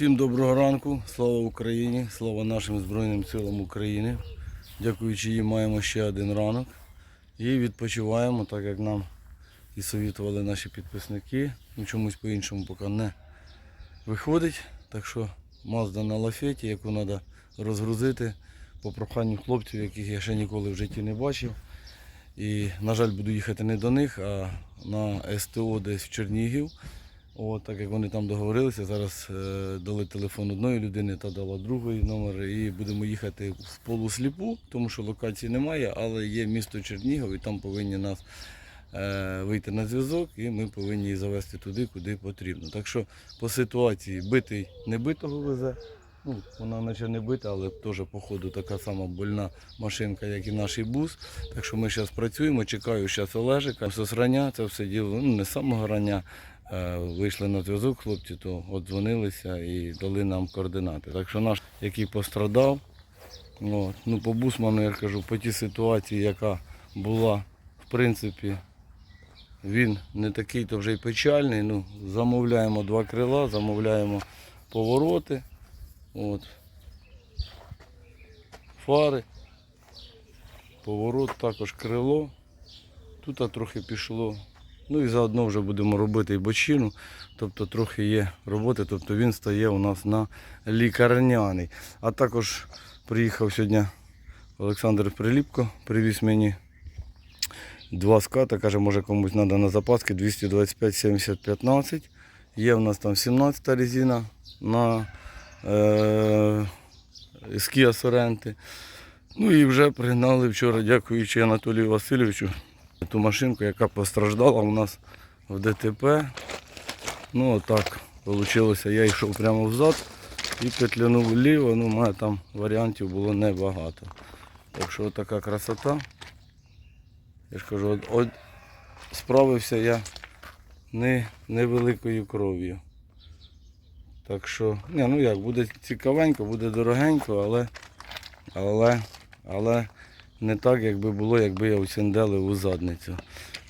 Всім доброго ранку, слава Україні, слава нашим Збройним силам України. Дякуючи їм маємо ще один ранок. І відпочиваємо, так як нам і совітували наші підписники. Ну, чомусь по-іншому поки не виходить. Так що Мазда на лафеті, яку треба розгрузити по проханню хлопців, яких я ще ніколи в житті не бачив. І, на жаль, буду їхати не до них, а на СТО десь в Чернігів. От, так як вони там договорилися, зараз е, дали телефон одної людини та дала другої номер. І будемо їхати в полусліпу, тому що локації немає, але є місто Чернігів і там повинні нас е, вийти на зв'язок і ми повинні її завести туди, куди потрібно. Так що по ситуації битий не битого везе. Ну, вона наче не бита, але теж по ходу така сама больна машинка, як і наш бус. Так що ми зараз працюємо, чекаю зараз Олежика. Все зрання, це все діло, ну не самого рання. Е, Вийшли на зв'язок хлопці, то от дзвонилися і дали нам координати. Так що наш, який пострадав, от, ну по бусману я кажу, по тій ситуації, яка була, в принципі, він не такий то вже й печальний. Ну, замовляємо два крила, замовляємо повороти. От. Фари. Поворот також крило. Тут трохи пішло. Ну і заодно вже будемо робити і бочину. Тобто трохи є роботи, тобто він стає у нас на лікарняний. А також приїхав сьогодні Олександр Приліпко, привіз мені два ската, каже, може комусь треба на запаски 225 70 15. Є в нас там 17 та резина на е, Sorento. Ну і вже пригнали вчора, дякуючи Анатолію Васильовичу, ту машинку, яка постраждала у нас в ДТП. Ну отак вийшло. Я йшов прямо взад і петлянув вліво. Ну, у мене там варіантів було небагато. Так що така красота. Я ж кажу, от, от справився я не, невеликою кров'ю. Так що, ні, ну як, буде цікавенько, буде дорогенько, але, але, але не так, якби було, якби я усінделив у задницю.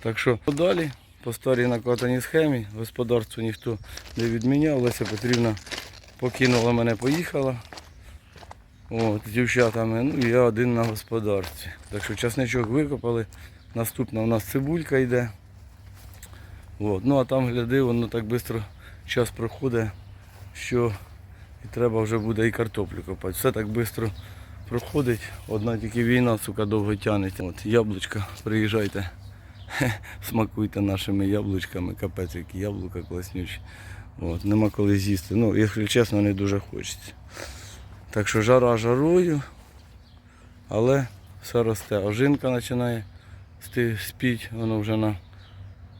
Так що далі, по старій накатаній схемі, господарство ніхто не відміняв. Леся Петрівна покинула мене, поїхала. От, з дівчатами, ну і я один на господарстві. Так що часничок викопали. Наступна у нас цибулька йде. От. Ну а там гляди, воно так швидко час проходить, що і треба вже буде і картоплю копати. Все так швидко проходить. Одна тільки війна, сука, довго тягнеться. От яблучка, приїжджайте, смакуйте нашими яблучками, капець, які яблука класнючі. От. Нема коли з'їсти. Ну, якщо чесно, не дуже хочеться. Так що жара жарою, але все росте. Ожинка починає спіть, воно вже на,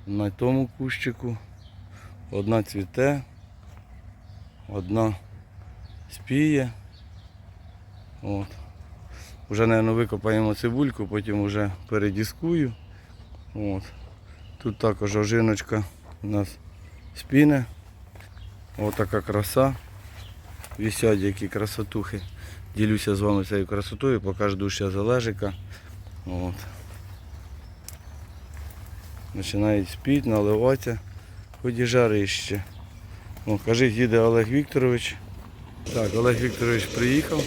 на тому кущику. Одна цвіте, одна спіє. От. Вже, мабуть, викопаємо цибульку, потім вже передіскую. От. Тут також ожиночка у нас спіне. Ось така краса. Вісять які красотухи. Ділюся з вами цією красотою, покажу ще залежика. От. Починають спіть, наливатися, хоч і жарище. О, кажіть, їде Олег Вікторович. Так, Олег Вікторович приїхав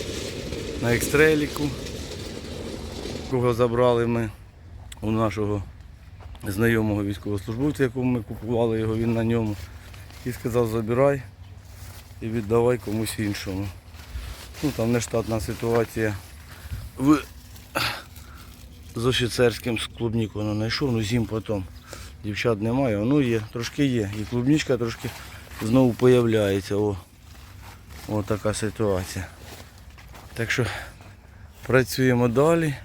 на екстреліку. Кого забрали ми у нашого знайомого військовослужбовця, якому ми купували його, він на ньому. І сказав, забирай і віддавай комусь іншому. Ну там нештатна ситуація. В... З офіцерським з клубніку не знайшов, ну зім потім. Дівчат немає, ну є, трошки є. І клубничка трошки знову появляється. О, о така ситуація. Так що працюємо далі.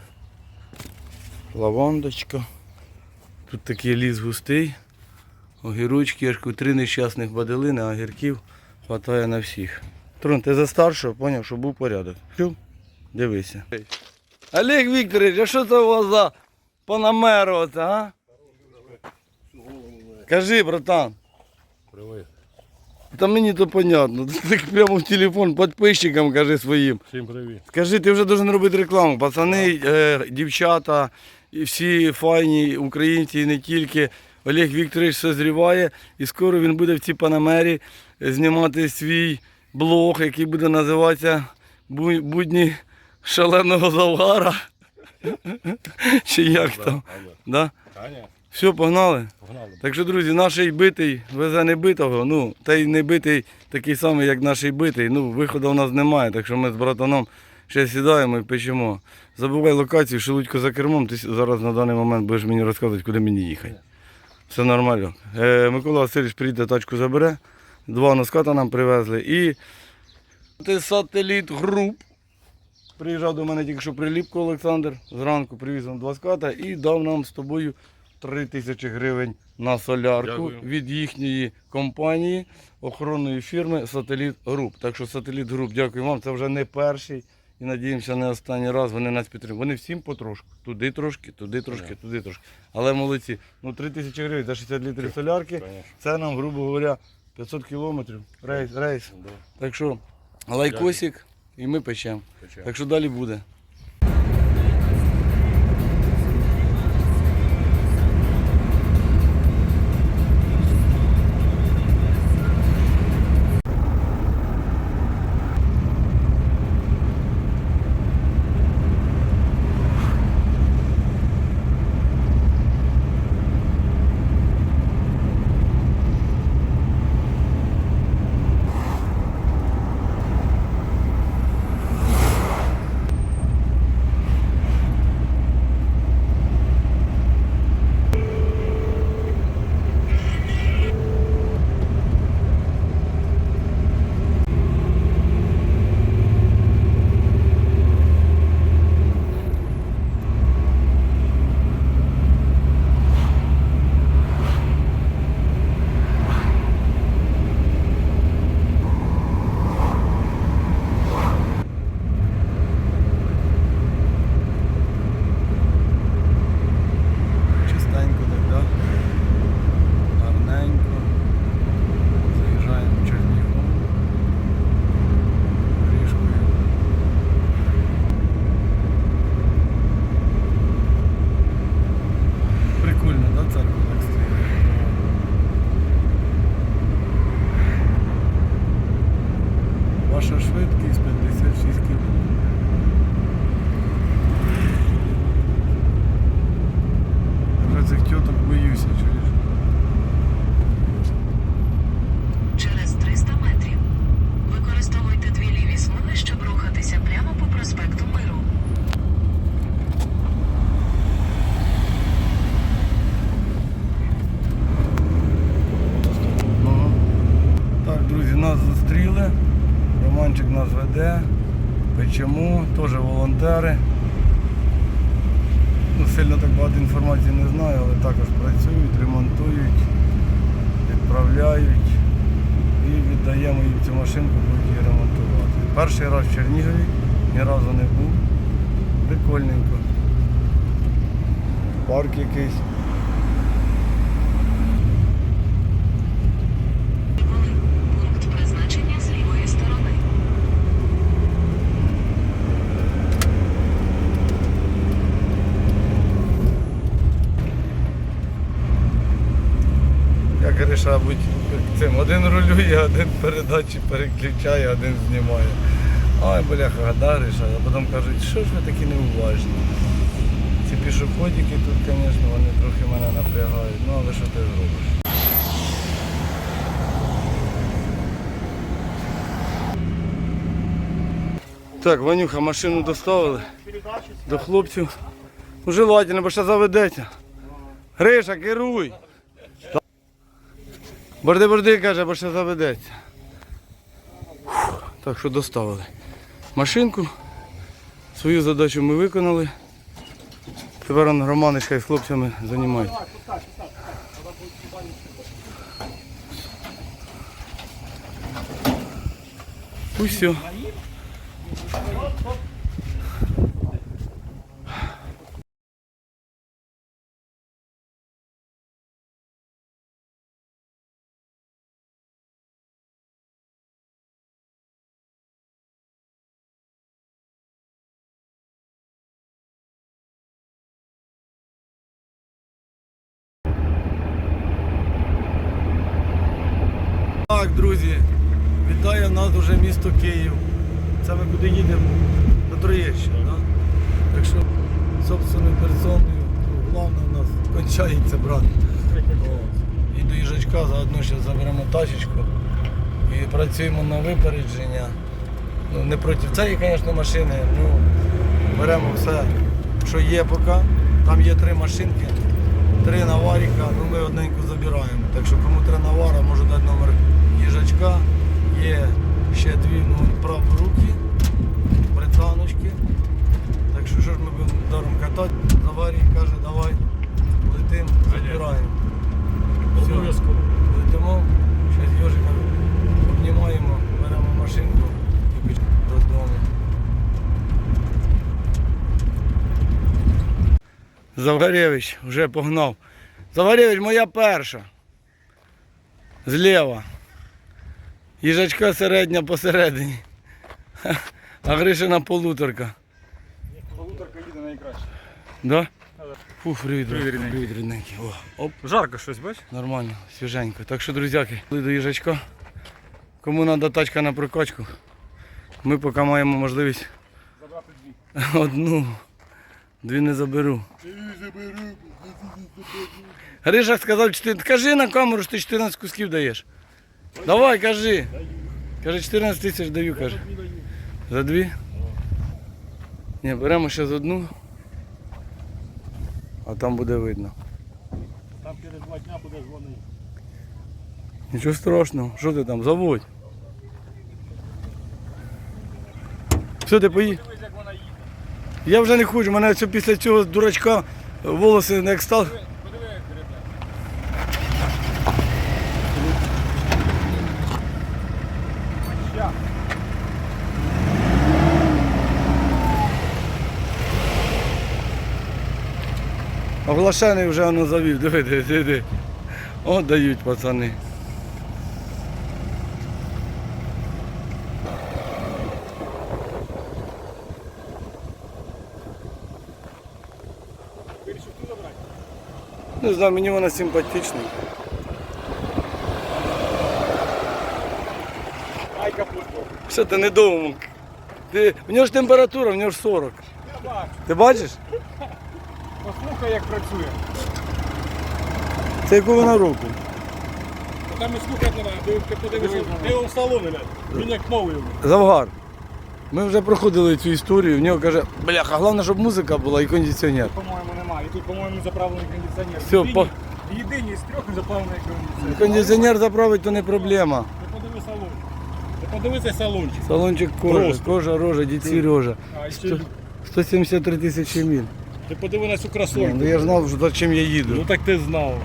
Лавандочка. Тут такий ліс густий. Огірочки, я ж кажу, три нещасних баделини, а огірків хватає на всіх. Трон, ти за старшого, поняв, що був порядок. Чув? Дивися. Олег Вікторович, а що це у вас за панамеро а? Кажи, братан. Привет. Та мені то понятно. Ти так прямо в телефон підписчикам кажи своїм. Всім привіт. Скажи, ти вже должен робити рекламу. Пацани, е, дівчата, і всі файні українці, і не тільки. Олег Вікторович созріває, і скоро він буде в цій панамері знімати свій блог, який буде називатися Будні шаленого завгара. Чи як там? Да? Все, погнали. погнали. Так що, друзі, наш битий везе не битого, ну, та й не битий такий самий, як наш битий. Ну, виходу у нас немає, так що ми з братаном ще сідаємо і печемо. Забувай локацію, шелудько за кермом, ти зараз на даний момент будеш мені розказувати, куди мені їхати. Все нормально. Е, Микола Васильович прийде, тачку забере. Два носката нам привезли. І ти сателіт груп. Приїжджав до мене тільки що приліпко Олександр. Зранку привіз нам два ската і дав нам з тобою 3 тисячі гривень на солярку Дякую. від їхньої компанії охоронної фірми Сателіт Груп. Так що Сателіт Груп, дякую вам. Це вже не перший і надіємося, не останній раз вони нас підтримують. Вони всім потрошку. Туди трошки, туди трошки, туди трошки. Але молодці. Ну 3 тисячі гривень за 60 літрів солярки. Конечно. Це нам, грубо говоря, 500 кілометрів. Рейс, рейс. Да, Так що лайкосик і ми печемо. пече. Так що далі буде. Чернігові, ні разу не був. Прикольненько. Парк якийсь. Як Гриша будь цим. Один рулює, один передачі переключає, один знімає. Ой, бляха, да, Гриша. А потім кажуть, що ж ви такі неуважні. Ці пішоходики тут, звісно, вони трохи мене напрягають. Ну, але що ти зробиш? Так, Ванюха, машину доставили до хлопців. Ну, желательно, бо ще заведеться. Гриша, керуй! Борди, борди, каже, бо ще заведеться. Так що доставили машинку. Свою задачу ми виконали. Тепер он Романишка з хлопцями займають. Усьо. Так, друзі, вітаю в нас вже місто Київ. Це ми куди їдемо? До Троєщини, да? Так що собственною персоною, головне у нас кончається, брат. І до їжачка заодно ще заберемо тачечку і працюємо на випередження. Ну, не проти цієї, звісно, машини. Ну, беремо все, що є поки. Там є три машинки, три наваріка, ну ми одненьку забираємо. Так що кому три навара, можу дати номер їжачка. Є ще дві ну, праворуки, британочки. Так що що ж ми будемо даром катати? Заварій каже, давай, летим, забираємо. Все. Обов'язково. Летимо, зараз йожика обнімаємо, беремо машинку і пішли додому. Завгаревич вже погнав. Завгаревич, моя перша. Зліва. Їжачка середня посередині. А Гришина полуторка. Полуторка їде найкраще. Да? Фух, привіт, Привіт, привіт, привіт, рідненький. О, оп. Жарко щось, бач? Нормально, свіженько. Так що, друзяки, йшли до їжачка. Кому треба тачка на прокачку, ми поки маємо можливість Забрати дві. одну. Дві не заберу. Гриша сказав, кажи на камеру, що ти 14 кусків даєш. Давай, кажи. Каже, 14 тисяч даю, каже. За дві? Ні, беремо ще з одну. А там буде видно. Там через два дня буде дзвонити. Нічого страшного, що ти там, заводь. Все, ти їде. Я вже не хочу, мене після цього дурачка волоси не як став. Подиви, як гребе. Ща. Оглашений вже воно завів, диви, диви, диви, диви. О, дають пацани. Не знаю, мені вона симпатична. Ай, капут. Все, ти не думав. Ти, в нього ж температура, в нього ж 40. Ти бачиш? Послухай, як працює. Це яку вона руку. Та Там і слухати не треба. Ти подивися, ти його в салоні, блядь. Він як новий. Завгар. Ми вже проходили цю історію, в нього каже, бляха, головне, щоб музика була і кондиціонер. По-моєму, немає. І тут, по-моєму, заправлений кондиціонер. Всьо, Єдині- по- Єдині з трьох заправлений кондиціонер. Кондиціонер заправить, то не проблема. Ти подиви салон. Ти подивися салончик. Салончик кожа, Просто. кожа, рожа, дід Сережа. А ще, 173 тисячі міль. Ти подиви на цю красотку. Ну я ж знав, за чим я їду. Ну так ти знав.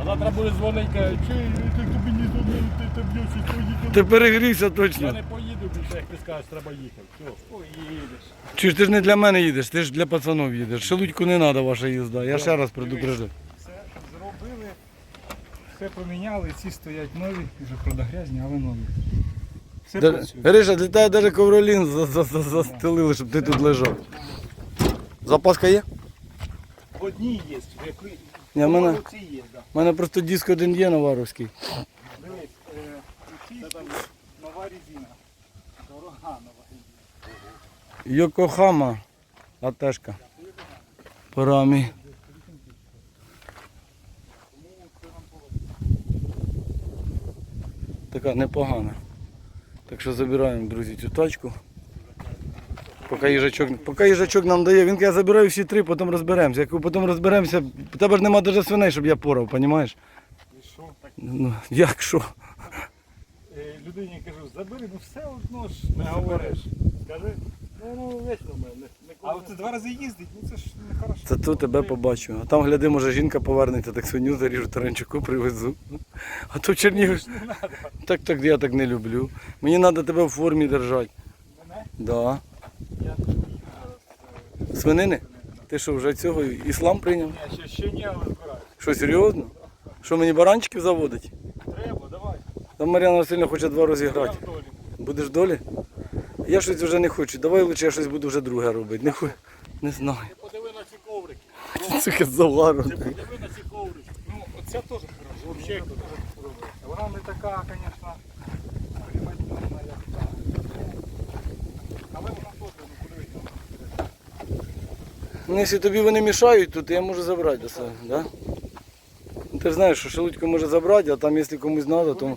А завтра буде дзвонить, каже, чи ти тобі не дзвонив, ти тобі всі поїхав. Ти перегрівся Я не поїду більше, як ти скажеш, треба їхати. Все, поїдеш. Чи ти ж не для мене їдеш, ти ж для пацанів їдеш. Шелудьку не треба ваша їзда. Я ще раз предупрежу. Все зробили, все поміняли, ці стоять нові, вже продагрязні, але нові. Все працює. Гриша, для тебе навіть ковролін за- за- за- застелили, щоб ти тут лежав. Запаска є? Одні є, які Ні, в мене, є, да. мене просто диск один є наваровський. Дивись, е, ці нова резина. Дорога нова резина. Йокохама. АТшка. Парамі. Така непогана. Так що забираємо, друзі, цю тачку. Поки їжачок, поки їжачок нам дає, він каже, я забираю всі три, потім розберемося. Як потім розберемося, у тебе ж нема навіть свиней, щоб я порав, розумієш? Ну, як що? е, людині кажу, забери, ну все одно ж не говориш. Скажи, ну ну вечно в мене. А от це два рази їздить, ну це ж не хорошо. Це тут тебе побачу. А там гляди, може жінка повернеться, так свиню заріжу, таранчуку привезу. А то в Чернігів. Так, так я так не люблю. Мені треба тебе в формі держати. Мене? Да. Свинини? Ти що, вже цього іслам прийняв? Ні, ще, ще не але збираю. Що, серйозно? Що мені баранчиків заводить? Треба, давай. Там Мар'яна Васильівна хоче два розіграти. Я в долі. Будеш долі? Я щось вже не хочу. Давай лучше я щось буду вже друге робити. Не, ху... не знаю. Ти подиви на ці коврики. Сука, завару. Ти подиви на ці коврики. Ну, оця теж хороша. Взагалі. Вона не така, звісно, Ну, якщо тобі вони мішають, то я можу забрати до себе, да? Ти ж знаєш, що Шелудько може забрати, а там, якщо комусь треба, то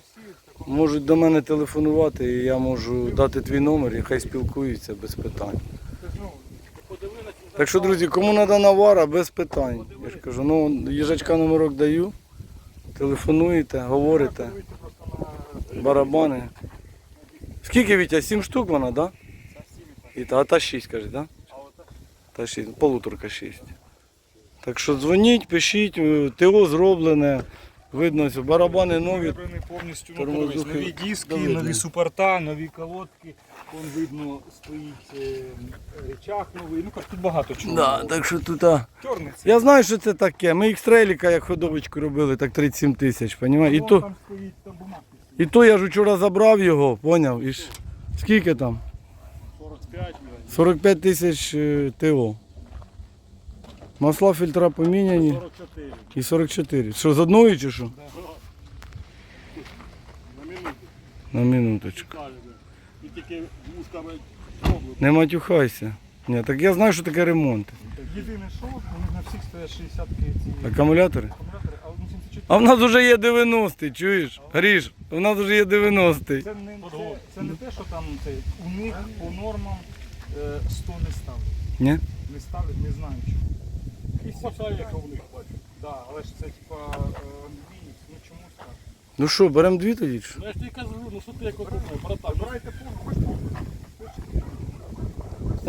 можуть до мене телефонувати і я можу дати твій номер і хай спілкуються без питань. Так що, друзі, кому треба навара, без питань. Я ж кажу, ну їжачка номерок даю, телефонуєте, говорите, барабани. Скільки Вітя? Сім штук вона, так? Да? А та шість, каже, так? Да? Та шість, полуторка шість. Так що дзвоніть, пишіть, е, ТО зроблене, видно, барабани нові. Повністю Тормозухи нові диски, доведені. нові супорта, нові колодки. Вон видно стоїть е, речах новий. Ну тут багато чого. Да, так що тут. А... Я знаю, що це таке. Ми їх стреліка як ходовочку робили, так 37 тисяч, понімаєш? І то, там стоїть там бумажки. і то я ж вчора забрав його, поняв? І ж... Скільки там? 45 мільйонів. 45 тисяч е, ТО. Масла фільтра поміняні 44. і 44. Що, з одної чи що? На минуту. На минуточку. І тільки вушками. Не матюхайся. Ні, так я знаю, що таке ремонт. Єдине що, у них на всіх стоять 60 ці Акумулятори? акумулятори, а ну 74. А в нас вже є 90-й, чуєш? Гріш, у нас вже є 90-й. Це не, це, це не те, що там це, у них по нормам 100 не ставлять. Ні? Не ставлять, не знаю чому. Хватає, у них бачу. Да, але ж це типа е, амбієць, ну чому так? Ну що, беремо дві тоді? чи? Ну я ж тобі кажу, ну що ти як одумав, братан. Забирайте повну, хоч повну.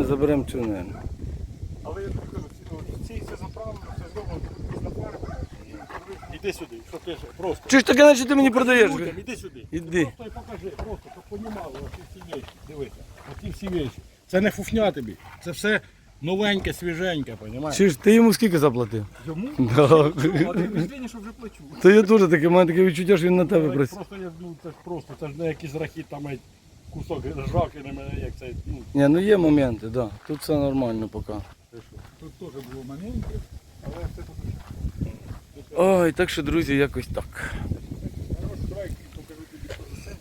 Заберемо цю, мабуть. Але я тобі кажу, ці, ці все заправлено, все зроблено, на. Іди сюди, що ти ж просто. Чи ж таке, наче ти мені продаєш? Людям, іди сюди. Іди. Просто і покажи, просто, щоб понімали оці всі вещі. Дивися, оці всі вещі. Це не фуфня тобі, це все новеньке, свіженьке, понімаєш? Чи ж ти йому скільки заплатив? Йому? Да. А ти впечатлення, що вже плачу. То я теж таке, маю таке відчуття, що він на тебе Це просив. Просто я, ну це ж просто, це ж не якийсь рахіт там геть, кусок ржаки на мене, як це, ну, Ні, ну є моменти, так. Да. Тут все нормально поки. ти що. Тут теж було моменти, але це тут. Ой, так що, друзі, якось так. Хорош, давай покажу тобі, що за це.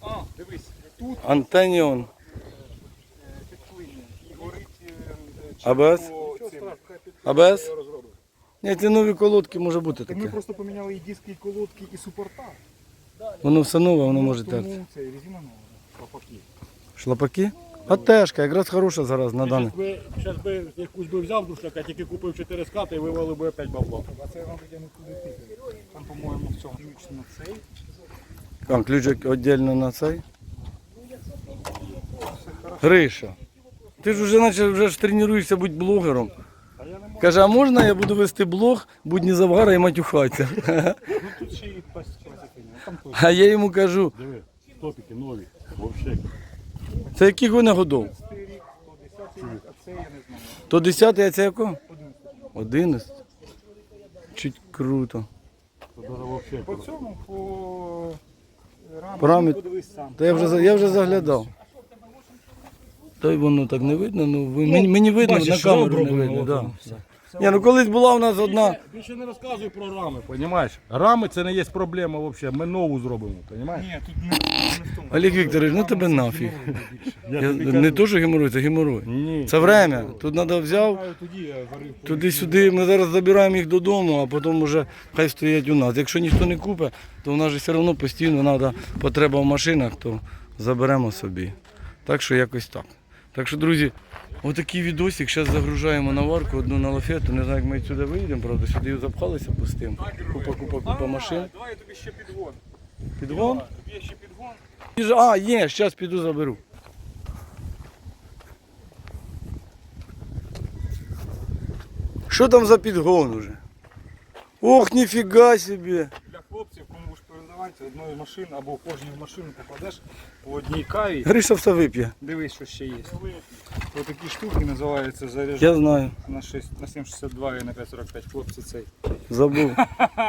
А, дивись, тут Антеніон. е, підклинює і горить е, е, АБС? АБС? Ні, ці нові колодки може бути Так ми таке. просто поміняли і диски, і колодки, і супорта. Воно все нове, воно Ну, може терти. Тому це резина нова. Папаки. Шлапаки? А тежка, якраз хороша зараз на даний. Зараз би, щас би якусь би взяв душляка, тільки купив 4 скати і вивалив би опять бабло. А це я вам витягну туди ти. Там, по-моєму, в цьому ключ на цей. А, ключик віддільно на цей. Гриша. Ти ж вже наче вже ж тренуєшся бути блогером. Не. Каже, а можна я буду вести блог, будні завгара і матюхатися? Ну тут ще і теж. А я йому кажу, Диви, стопики нові, вообще. це яких вони годов? то 10 рік, а це я не знаю. То 10, а це якого? 11 Чуть круто. По цьому, по рамі, подивись сам. Та я вже, я вже заглядав. Та й воно так не видно, ну ви- мені, мені видно, бачиш, на що камеру не видно. от Да. воно все. Ні, ну колись була у нас одна. Більше, не розказуй про рами, понімаєш? Рами це не є проблема взагалі, ми нову зробимо, понімаєш? Ні, тут не, не в тому. Олег Вікторович, ну тебе нафіг. Я Я, не то, що геморрой, це геморрой. Ні. Це время. Тут треба взяв, Знаю, Тоді я варив. туди-сюди. Ми зараз забираємо їх додому, а потім вже хай стоять у нас. Якщо ніхто не купить, то в нас же все одно постійно треба потреба в машинах, то заберемо собі. Так що якось так. Так що, друзі, отакий відосик. Зараз загружаємо на варку, одну на лафету. Не знаю, як ми сюди вийдемо, правда, сюди запхалися пустим. Купа, купа, купа машин. Давай я тобі ще підгон. Підгон? Тобі ще підгон. А, є, зараз піду заберу. Що там за підгон уже? Ох, ніфіга собі. Передавати одної машини або в кожній машину попадеш по одній каві. Гриша все вип'є. Дивись, що ще є. Ось такі штуки називаються заряджання Я знаю, на 6, на 7,62 і на 5,45 хлопці цей. забув.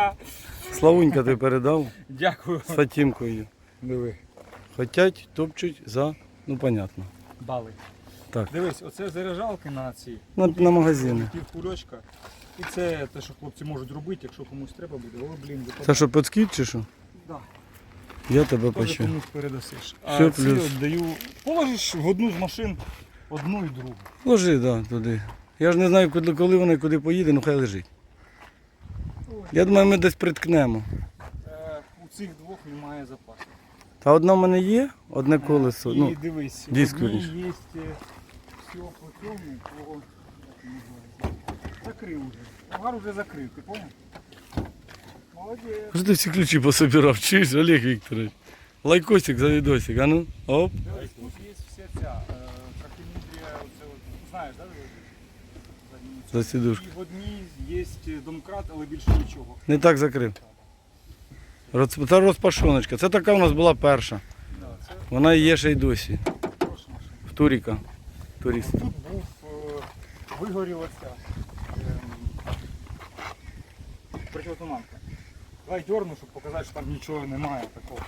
Славунька ти передав Дякую. з Фатімкою. Диви. Хотять, топчуть за, ну понятно. Дали. Так. Дивись, оце заряджалки на ці. На, на магазини. Півкульочка. І це те, що хлопці можуть робити, якщо комусь треба буде. О, блін, Це що, підскіт чи що? Да. Я тебе Теж почув. комусь передасиш. А Все, ці плюс. от даю. Положиш в одну з машин одну і другу. Ложи, да, туди. Я ж не знаю, куди, коли вона і куди поїде, ну хай лежить. Я думаю, ми десь приткнемо. Е, у цих двох немає запасу. Та одна в мене є, одне колесо. І Ну, дивись, диск, в одній вірніше. є все по цьому, по... як називається? Закрив уже. Агар уже закрив, ти поняв? Що ти всі ключі пособирав? Чуєш, Олег Вікторович? Лайкосик за відосик, а ну? Оп. Тут є вся ця оце от, знаєш, да? За сідушку. І в одній є домкрат, але більше нічого. Не так закрив. Роз- Це розпашоночка. Це така у нас була перша. Да, це Вона і є ще й досі. хороша машина. В Туріка. Турист. Тут був, е, вигоріла ця ем, противотуманка. Давай дерну, щоб показати, що там нічого немає такого.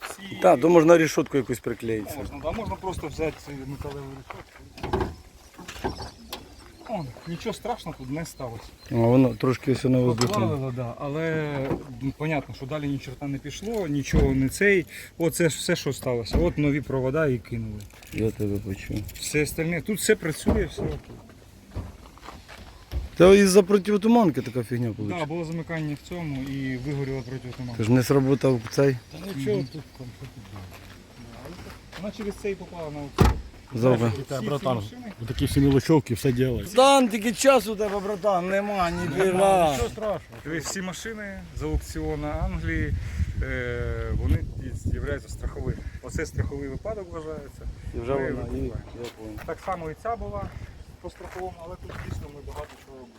Всі... Так, то можна рішотку якусь приклеїти. Можна, да, можна просто взяти металеву решетку. О, нічого страшного тут не сталося. А воно трошки все на воздуху. Да, але понятно, що далі ні чорта не пішло, нічого не цей. Оце ж все, що сталося. От нові провода і кинули. Я тебе почув. Все остальне. Тут все працює, все окей. Це із-за противотуманки така фігня Так, вийшла. да, було замикання в цьому і вигоріло проти Ти ж не сработав цей Та нічого тут там, що тут. Вона через це і попала на оцю. Та, ці братан, такі всі мілочовки, все ділають. Дан, тільки часу у тебе, братан, нема, ніфіга. Нічого страшного. Дивись, всі машини з аукціону Англії, е, вони з'являються страховими. Оце страховий випадок вважається. І вже Ми вона, і, викупаємо. я понял. Так само і ця була по страховому, але тут дійсно ми багато чого робимо.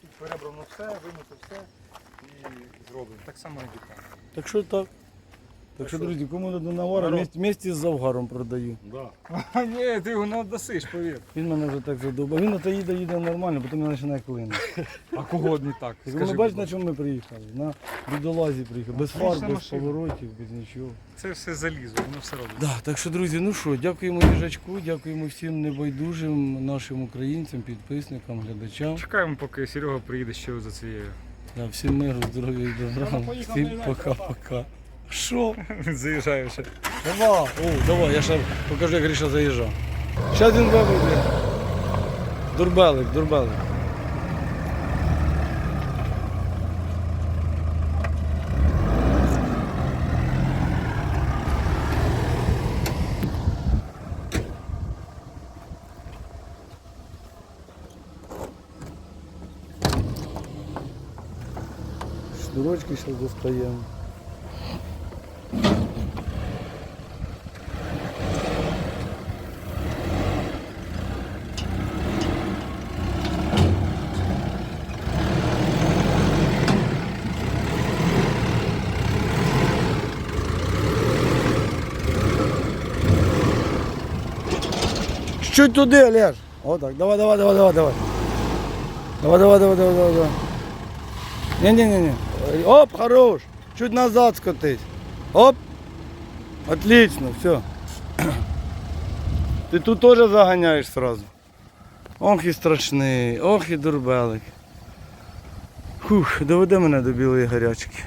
Тут перебрано все, вимито все і зроблено. Так само і дітей. Так що так? Так що, друзі, кому до навара, вместе, вместе з Завгаром продаю. Да. А ні, ти його не віддасиш, повір. Він мене вже так задовбав. Він ото їде, їде нормально, потім він починає клинити. А кого не так? Ви Скажи, бачите, будь на чому ми приїхали? На бідолазі приїхали. Без Отлична фар, без машина. поворотів, без нічого. Це все залізо, воно все робить. Да, так що, друзі, ну що, дякуємо їжачку, дякуємо всім небайдужим нашим українцям, підписникам, глядачам. Чекаємо, поки Серега приїде ще за цією. Да, всім миру, здоров'я і добра. Всім на пока-пока. Що? Він заїжджає ще. Давай, о, давай, я ще покажу, як Гриша заїжджав. Зараз він виведе. Дурбелик, дурбелик. Шнурочки зараз достаємо. Чуть туди, Олеж. Отак. Давай, давай, давай, давай, давай. Давай, давай, давай, давай, давай, давай. Не-не-не-не. Оп, хорош. Чуть назад скотись. Оп. Отлично, все. Ти тут теж заганяєш сразу. Ох і страшний, ох і дурбелик. Фух, доведе мене до білої гарячки.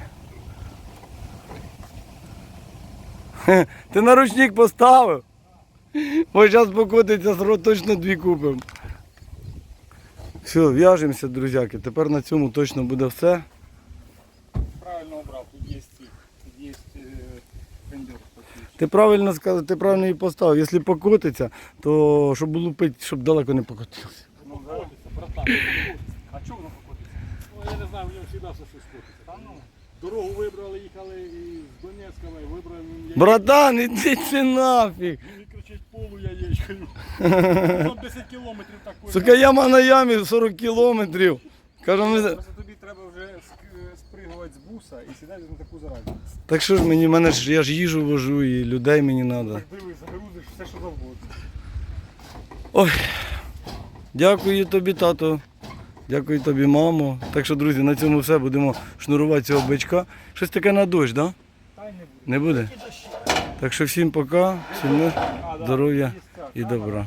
Ти наручник поставив? Ось зараз покотиться, сро- точно дві купимо. Все, в'яжемося, друзяки. Тепер на цьому точно буде все. Правильно обрав, тут є ці, тут є е, фендер. Ти правильно сказав, ти правильно її поставив. Якщо покотиться, то щоб лупити, щоб далеко не покотилося. Ну, зараз. братан. А чого воно покотиться? Ну, я не знаю, в ньому завжди все щось котиться. Та ну. Дорогу вибрали, їхали із Донецька, ми вибрали. Братан, іди ти нафіг. Він полу яєчкою. Там 10 кілометрів так Сука, яма на ямі 40 кілометрів. Кажу, ми... Просто тобі треба вже ск- спригувати з буса і сідати на таку зараду. Так що ж мені, мене ж я ж їжу вожу і людей мені треба. Так дивись, загрузиш все, що завгодно. Ой, дякую тобі, тато. Дякую тобі, мамо. Так що, друзі, на цьому все будемо шнурувати цього бичка. Щось таке на дощ, так? Да? Та й не буде. Не буде? Так що всім пока, всім здоров'я і добра.